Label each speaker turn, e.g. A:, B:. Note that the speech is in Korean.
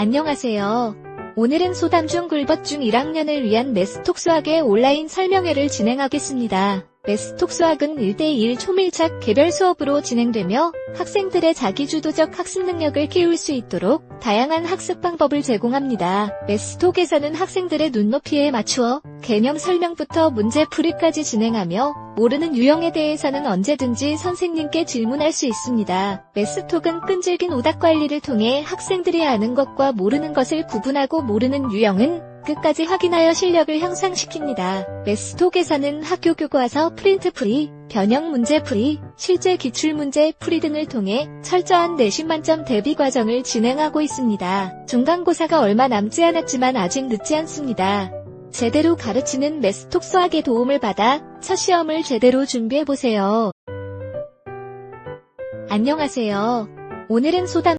A: 안녕하세요. 오늘은 소담중 굴벗중 1학년을 위한 메스톡 수학의 온라인 설명회를 진행하겠습니다. 메스톡 수학은 1대1 초밀착 개별 수업으로 진행되며 학생들의 자기주도적 학습 능력을 키울 수 있도록 다양한 학습 방법을 제공합니다. 메스톡에서는 학생들의 눈높이에 맞추어 개념 설명부터 문제 풀이까지 진행하며 모르는 유형에 대해서는 언제든지 선생님께 질문할 수 있습니다. 메스톡은 끈질긴 오답 관리를 통해 학생들이 아는 것과 모르는 것을 구분하고 모르는 유형은 끝까지 확인하여 실력을 향상시킵니다. 메스톡에서는 학교 교과서 프린트 풀이, 변형 문제 풀이, 실제 기출 문제 풀이 등을 통해 철저한 내신 만점 대비 과정을 진행하고 있습니다. 중간고사가 얼마 남지 않았지만 아직 늦지 않습니다. 제대로 가르치는 메스톡 수학의 도움을 받아 첫 시험을 제대로 준비해보세요. 안녕하세요. 오늘은 소담